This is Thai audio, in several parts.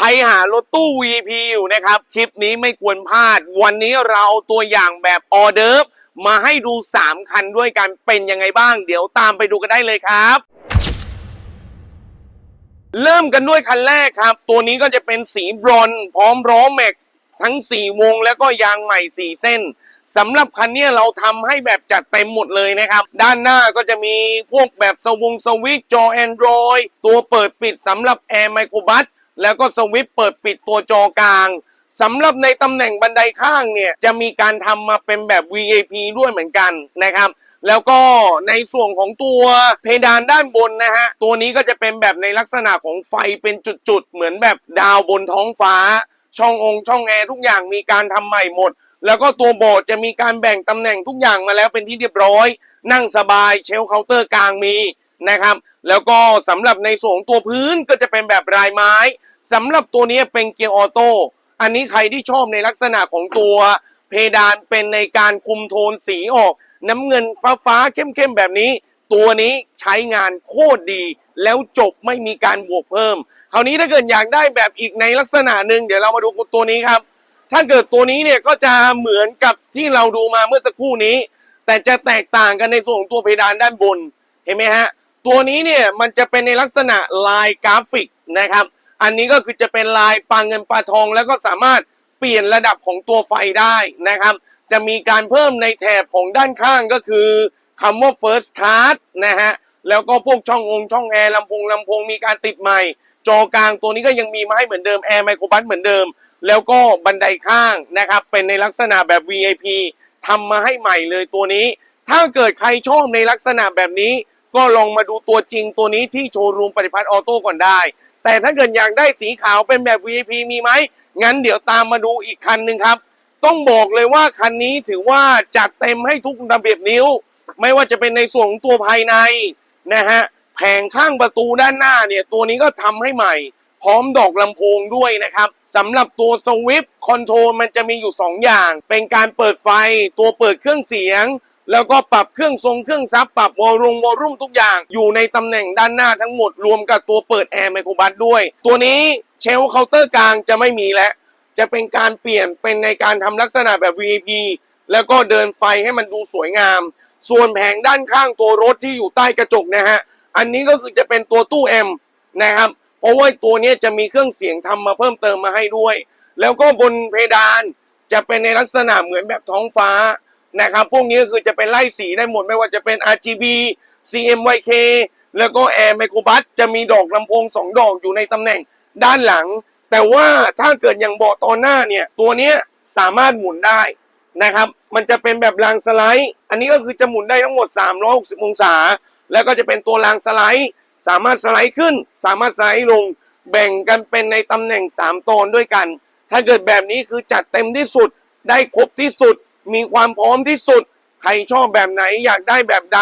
ใครหารถตู้ VIP อยู่นะครับคลิปนี้ไม่ควรพลาด วันนี้เราตัวอย่างแบบออเดิร์ฟมาให้ดู 3 คันด้วยกันเป็นยังไงบ้าง เดี๋ยวตามไปดูกันได้เลยครับ เริ่มกันด้วยคันแรกครับ ตัวนี้ก็จะเป็นสีบรอนพร้อมล้อแม็ก ทั้ง 4 วงแล้วก็ยางใหม่ 4 เส้นสำหรับคันนี้เราทำให้แบบจัดเต็มหมดเลยนะครับ ด้านหน้าก็จะมีพวกแบบสวงสวิตจอ Android ตัวเปิดปิดสำหรับ Air Microbus แล้วก็สวิตช์เปิดปิดตัวจอกลางสำหรับในตำแหน่งบันไดข้างเนี่ย จะมีการทำมาเป็นแบบ VAP ด้วยเหมือนกันนะครับแล้วก็ในส่วนของตัวเพดานด้านบนนะฮะ ตัวนี้ก็จะเป็นแบบในลักษณะของไฟเป็นจุดๆ เหมือนแบบดาวบนท้องฟ้า ช่ององค์ช่องแอร์ทุกอย่างมีการทำใหม่หมด แล้วก็ตัวโบสถ์จะมีการแบ่งตำแหน่งทุกอย่างมาแล้วเป็นที่เรียบร้อย นั่งสบายเชลเคาน์เตอร์กลางมี นะครับ แล้วก็สำหรับในส่วนของตัวพื้นก็จะเป็นแบบรายไม้สำหรับตัวนี้เป็นเกียร์ออโต้อันนี้ใครที่ชอบในลักษณะของตัวเพดานเป็นในการคุมโทนสีออก น้ำเงินฟ้าฟ้าๆเข้มๆแบบนี้ ตัวนี้ใช้งานโคตรดี แล้วจบไม่มีการบวกเพิ่ม คราวนี้ถ้าเกิดอยากได้แบบอีกในลักษณะหนึ่งเดี๋ยวเรามาดูตัวนี้ครับ ถ้าเกิดตัวนี้เนี่ยก็จะเหมือนกับที่เราดูมาเมื่อสักครู่นี้ แต่จะแตกต่างกันในส่วนของตัวเพดานด้านบนเห็นไหมฮะ ตัวนี้เนี่ยมันจะเป็นในลักษณะลายกราฟิกนะครับ อันนี้ก็คือจะเป็นลายปลาเงินปลาทอง แล้วก็สามารถเปลี่ยนระดับของตัวไฟได้นะครับ จะมีการเพิ่มในแถบของด้านข้างก็คือคำว่า first class นะฮะแล้วก็พวกช่ององช่องแอร์ลำโพงลำโพงมีการติดใหม่ จอกลางตัวนี้ก็ยังมีมาให้เหมือนเดิมแอร์ไมโครบัสเหมือนเดิม แล้วก็บันไดข้างนะครับ เป็นในลักษณะแบบ VIP ทำมาให้ใหม่เลยตัวนี้ ถ้าเกิดใครชอบในลักษณะแบบนี้ ก็ลองมาดูตัวจริงตัวนี้ที่โชว์รูมปฏิพัฒน์ออโต้ก่อนได้ แต่ถ้าเกิดอยากได้สีขาวเป็นแบบ VIP มีไหม งั้นเดี๋ยวตามมาดูอีกคันหนึ่งครับ ต้องบอกเลยว่าคันนี้ถือว่าจัดเต็มให้ทุกระเบียบนิ้ว ไม่ว่าจะเป็นในส่วนของตัวภายในนะฮะ แผงข้างประตูด้านหน้าเนี่ยตัวนี้ก็ทำให้ใหม่ พร้อมดอกลำโพงด้วยนะครับสำหรับตัวสวิปคอนโทรลมันจะมีอยู่ 2 อย่าง เป็นการเปิดไฟ ตัวเปิดเครื่องเสียง แล้วก็ปรับเครื่องทรงเครื่องซับปรับวอลลุ่มวอลลุ่มทุกอย่างอยู่ในตำแหน่งด้านหน้าทั้งหมด รวมกับตัวเปิดแอร์ไมโครบัสด้วย ตัวนี้เชลเคาน์เตอร์กลางจะไม่มีแล้ว จะเป็นการเปลี่ยนเป็นในการทำลักษณะแบบ VIP แล้วก็เดินไฟให้มันดูสวยงาม ส่วนแผงด้านข้างตัวรถที่อยู่ใต้กระจกนะฮะ อันนี้ก็คือจะเป็นตัวตู้ M นะครับ เพราะว่าตัวนี้จะมีเครื่องเสียงทำมาเพิ่มเติมมาให้ด้วย แล้วก็บนเพดานจะเป็นในลักษณะเหมือนแบบท้องฟ้า นะครับ พวกนี้ก็คือจะเป็นไล่สีได้หมดไม่ว่าจะเป็น RGB CMYK แล้วก็ Air Microbus จะมีดอกลำโพงสองดอกอยู่ในตำแหน่งด้านหลัง แต่ว่าถ้าเกิดอย่างเบาะตอนหน้าเนี่ย ตัวนี้สามารถหมุนได้นะครับ มันจะเป็นแบบรางสไลด์ อันนี้ก็คือจะหมุนได้ทั้งหมด 360 องศา แล้วก็จะเป็นตัวรางสไลด์ สามารถสไลด์ขึ้น สามารถสไลด์ลง แบ่งกันเป็นในตำแหน่ง 3 ตอนด้วยกัน ถ้าเกิดแบบนี้คือจัดเต็มที่สุด ได้ครบที่สุด มีความพร้อมที่สุด ใครชอบแบบไหนอยากได้แบบใด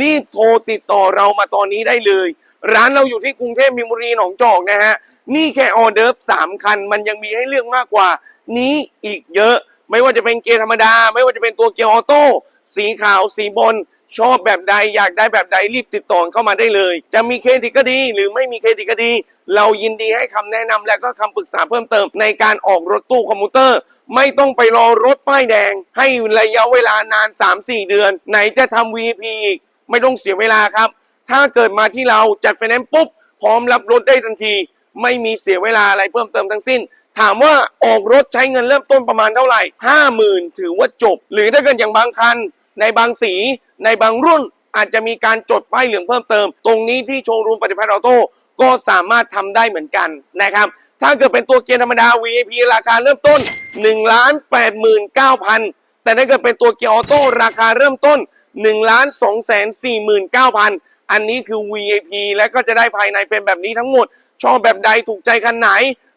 รีบโทรติดต่อเรามาตอนนี้ได้เลย ร้านเราอยู่ที่กรุงเทพมินบุรีหนองจอกนะฮะ นี่แค่ออเดิร์ฟสามคัน มันยังมีให้เลือกมากกว่า นี้อีกเยอะ ไม่ว่าจะเป็นเกียร์ธรรมดา ไม่ว่าจะเป็นตัวเกียร์ออโต้สีขาวสีบน ชอบแบบใดอยากได้แบบใดรีบติดต่อเข้ามาได้เลย จะมีเครดิตก็ดี หรือไม่มีเครดิตก็ดี เรายินดีให้คำแนะนำและก็คำปรึกษาเพิ่มเติม ในการออกรถตู้คอมพิวเตอร์ ไม่ต้องไปรอรถป้ายแดง ให้ระยะเวลานาน 3-4 เดือน ไหนจะทำ VP อีกไม่ต้องเสียเวลาครับ ถ้าเกิดมาที่เราจัดไฟแนนซ์ปุ๊บพร้อมรับรถได้ทันที ไม่มีเสียเวลาอะไรเพิ่มเติมทั้งสิ้นถามว่าออกรถใช้เงินเริ่มต้นประมาณเท่าไหร่ห้าหมื่นถือว่าจบ หรือถ้าเกิดอย่างบางคัน ในบางสีในบางรุ่นอาจจะมีการจดป้ายเหลืองเพิ่มเติม ตรงนี้ที่โชว์รูมปฏิพัฒน์ออโต้ก็สามารถทำได้เหมือนกันนะครับ ถ้าเกิดเป็นตัวเกียร์ธรรมดา VIP ราคาเริ่มต้น1ล้าน89,000แต่ถ้าเกิดเป็นตัวเกียร์ออโต้ราคาเริ่มต้น1ล้าน249,000อันนี้คือ VIP และก็จะได้ภายในเป็นแบบนี้ทั้งหมด ชอบแบบใดถูกใจคันไหน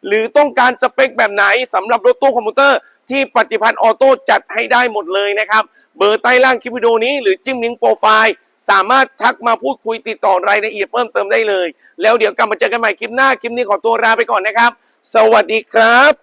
หรือต้องการสเปคแบบไหนสำหรับรถตู้คอมพิวเตอร์ ที่ปฏิพันธ์ออโต้จัดให้ได้หมดเลยนะครับ เบอร์ใต้ล่างคลิปวิดีโอนี้หรือจิ้มลิงก์โปรไฟล์ สามารถทักมาพูดคุยติดต่อรายละเอียดเพิ่มเติมได้เลย แล้วเดี๋ยวกลับมาเจอกันใหม่คลิปหน้า คลิปนี้ขอตัวลาไปก่อนนะครับ สวัสดีครับ